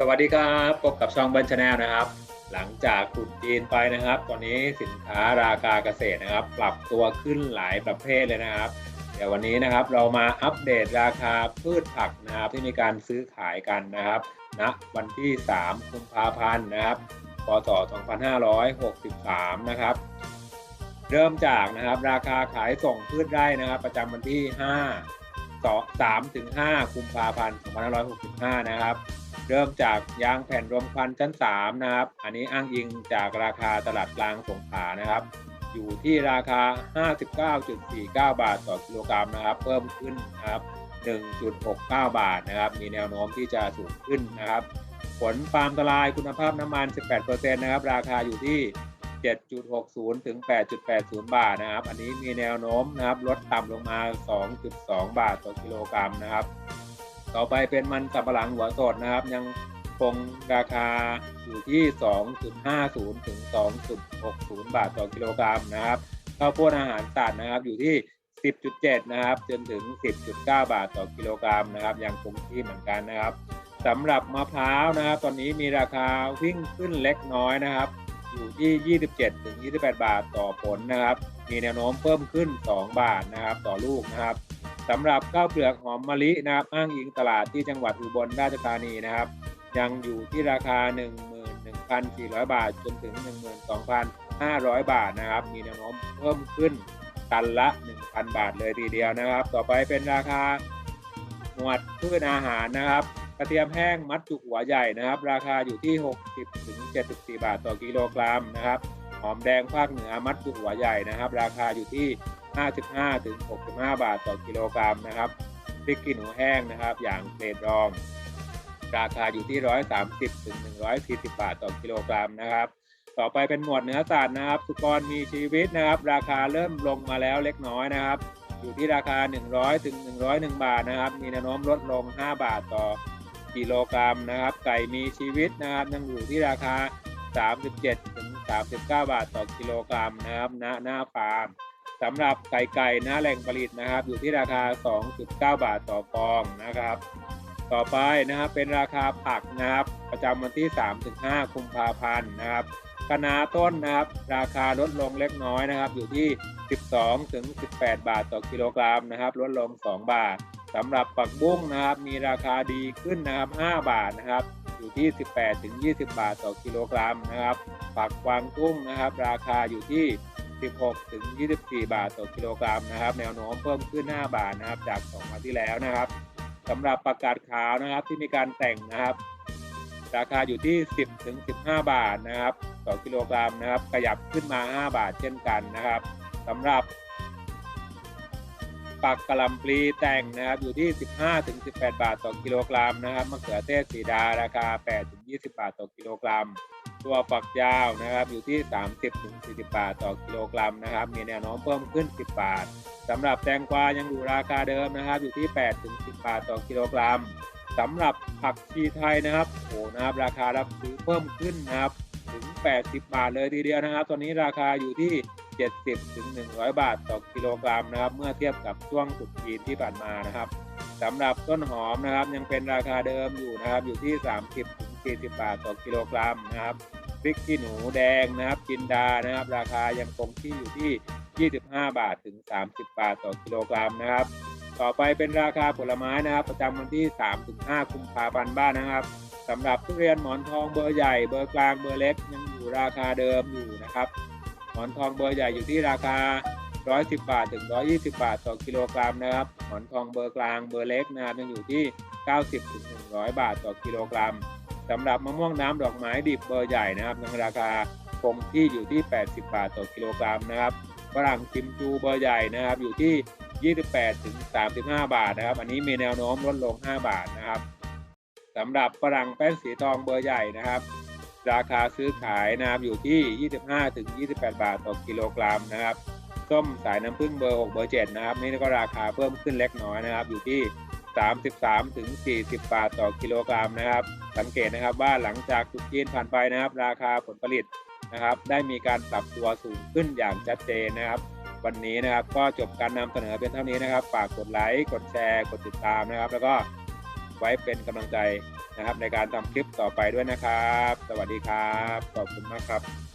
สวัสดีครับพบกับช่องบัญชแนลนะครับ หลังจากขุดจีนไปนะครับ ตอนนี้สินค้าราคาเกษตรนะครับ ปรับตัวขึ้นหลายประเภทเลยนะครับ เดี๋ยววันนี้นะครับเรามาอัปเดตราคาพืชผักนะครับที่มีการซื้อขายกันนะครับณนะวันที่ 3 กุมภาพันธ์นะครับ พศ 2563 นะครับ เริ่มจากนะครับราคาขายส่งพืชไร่นะครับ ประจำวันที่ 5 3ถึง5กุมภาพันธ์2565 นะครับ เริ่มจากยางแผ่นรวมควันชั้น 3 นะครับ อันนี้อ้างอิงจากราคาตลาดกลางสงขลานะครับ อยู่ที่ราคา 59.49 บาทต่อกิโลกรัมนะครับ เพิ่มขึ้นนะครับ 1.69 บาทนะครับ มีแนวโน้มที่จะสูงขึ้นนะครับ ผลปาล์มตลายคุณภาพน้ำมัน 18%นะครับ ราคาอยู่ที่ 7.60 ถึง 8.80 บาทนะครับ อันนี้มีแนวโน้มนะครับลดต่ำลงมา 2.2 บาทต่อกิโลกรัมนะครับ ต่อไปเป็นมันสับปะหลังหัวสดนะครับ ยังคงราคาอยู่ที่ 2.50 ถึง 2.60 บาทต่อกิโลกรัมนะครับข้าวโพดอาหารสัตว์นะครับอยู่ที่ 10.7 นะครับ จนถึง 10.9 บาทต่อกิโลกรัมนะครับ ยังคงที่เหมือนกันนะครับสำหรับมะพร้าวนะครับ ตอนนี้มีราคาวิ่งขึ้นเล็กน้อยนะครับ อยู่ที่ 27 ถึง 28 บาทต่อผลนะครับ มีแนวโน้มเพิ่มขึ้น 2 บาทนะครับต่อลูกนะครับสำหรับข้าวเปลือกหอมมะลินะครับ อ้างอิงตลาดที่จังหวัดอุบลราชธานีนะครับ ยังอยู่ที่ราคา 11,400 บาทจนถึง 12,500 บาทนะครับ มีแนวโน้มเพิ่มขึ้นตันละ 1,000 บาทเลยทีเดียวนะครับ ต่อไปเป็นราคาหมวดพืชอาหารนะครับ กระเทียมแห้งมัดจุกหัวใหญ่นะครับ ราคาอยู่ที่ 60ถึง74 บาทต่อกิโลกรัมนะครับหอมแดงภาคเหนือมัดจุกหัวใหญ่นะครับ ราคาอยู่ที่ 55ถึง65 บาทต่อกิโลกรัมนะครับพริกขี้หนูแห้งนะครับ อย่างเกรดรอง ราคาอยู่ที่ 130ถึง140 บาทต่อกิโลกรัมนะครับต่อไปเป็นหมวดเนื้อสัตว์นะครับ สุกรมีชีวิตนะครับ ราคาเริ่มลงมาแล้วเล็กน้อยนะครับ อยู่ที่ราคา 100ถึง101 บาทนะครับ มีแนวโน้มลดลง 5 บาทต่อ กิโลกรัมนะครับ ไก่มีชีวิตนะครับยังอยู่ที่ราคา 37ถึง39 บาทต่อกิโลกรัมนะครับณหน้าฟาร์มสำหรับไก่ไก่น้าแหล่งผลิตนะครับ อยู่ที่ราคา 2.9 บาทต่อฟองนะครับ ต่อไปนะครับเป็นราคาผักนะครับ ประจำวันที่ 3-5กุมภาพันธ์นะครับคะน้าต้นนะครับ ราคาลดลงเล็กน้อยนะครับ อยู่ที่ 12ถึง18 บาทต่อกิโลกรัมนะครับ ลดลง 2 บาท สำหรับผักบุ้งนะครับมีราคาดีขึ้นนะครับ 5 บาทนะครับ อยู่ที่ 18ถึง20 บาทต่อกิโลกรัมนะครับ ผักกวางตุ้งนะครับ ราคาอยู่ที่ 16ถึง24 บาทต่อกิโลกรัมนะครับ แนวโน้มเพิ่มขึ้น 5 บาทนะครับจาก2วันที่แล้วนะครับสำหรับประกาศขาวนะครับที่มีการแต่งนะครับ ราคาอยู่ที่ 10ถึง15 บาทนะครับต่อกิโลกรัมนะครับ ขยับขึ้นมา 5 บาทเช่นกันนะครับสำหรับ ปักกะหล่ำปลีแต่งนะครับอยู่ที่ 15-18 บาทต่อกิโลกรัมนะครับมะเขือเทศสีดาราคา 8-20 บาทต่อกิโลกรัมตัวฝักยาวนะครับอยู่ที่ 30-40 บาทต่อกิโลกรัมนะครับ มีแนวโน้มเพิ่มขึ้น 10 บาทสำหรับแตงกวายังอยู่ราคาเดิมนะครับ อยู่ที่ 8-10 บาทต่อกิโลกรัมสำหรับผักชีไทยนะครับโอ้นะครับราคารับซื้อเพิ่มขึ้นนะครับถึง 80 บาทเลยทีเดียวนะครับ ตอนนี้ราคาอยู่ที่ 70ถึง100 บาทต่อกิโลกรัมนะครับ เมื่อเทียบกับช่วงตรุษจีนที่ผ่านมานะครับสำหรับต้นหอมนะครับ ยังเป็นราคาเดิมอยู่นะครับ อยู่ที่ 30ถึง40 บาทต่อกิโลกรัมนะครับพริกขี้หนูแดงนะครับจินดานะครับ ราคายังคงที่อยู่ที่ 25 บาทถึง 30 บาทต่อกิโลกรัมนะครับ ต่อไปเป็นราคาผลไม้นะครับ ประจำวันที่ 3-5 กุมภาพันธ์บ้านนะครับสำหรับทุเรียนหมอนทองเบอร์ใหญ่เบอร์กลางเบอร์เล็กยังอยู่ราคาเดิมอยู่นะครับ อนทองเบอร์ใหญ่อยู่ที่ราคา 110 บาทถึง 120 บาทต่อกิโลกรัมนะครับหมอนทองเบอร์กลางเบอร์เล็กนะครับยังอยู่ที่ 90ถึง100 บาทต่อกิโลกรัมสำหรับมะม่วงน้ำดอกไม้ดิบเบอร์ใหญ่นะครับยังราคาคงที่อยู่ที่ 80 บาทต่อกิโลกรัมนะครับฝรั่งกิมจูเบอร์ใหญ่นะครับอยู่ที่ 28ถึง35 บาทนะครับ อันนี้มีแนวโน้มลดลง 5 บาทนะครับสำหรับฝรั่งแป้นสีทองเบอร์ใหญ่นะครับ ราคาซื้อขายนะครับอยู่ที่ 25-28 บาทต่อกิโลกรัมนะครับส้มสายน้ำผึ้งเบอร์ 6 เบอร์ 7 นะครับ นี่ก็ราคาเพิ่มขึ้นเล็กน้อยนะครับ อยู่ที่ 33ถึง40 บาทต่อกิโลกรัมนะครับ สังเกตนะครับว่าหลังจากตุจีนผ่านไปนะครับ ราคาผลผลิตนะครับ ได้มีการปรับตัวสูงขึ้นอย่างชัดเจนนะครับ วันนี้นะครับก็จบการนำเสนอเพียงเท่านี้นะครับ ฝากกดไลค์ กดแชร์ กดติดตามนะครับ แล้วก็ไว้เป็นกำลังใจ นะครับ ในการทำคลิปต่อไปด้วยนะครับ สวัสดีครับ ขอบคุณมากครับ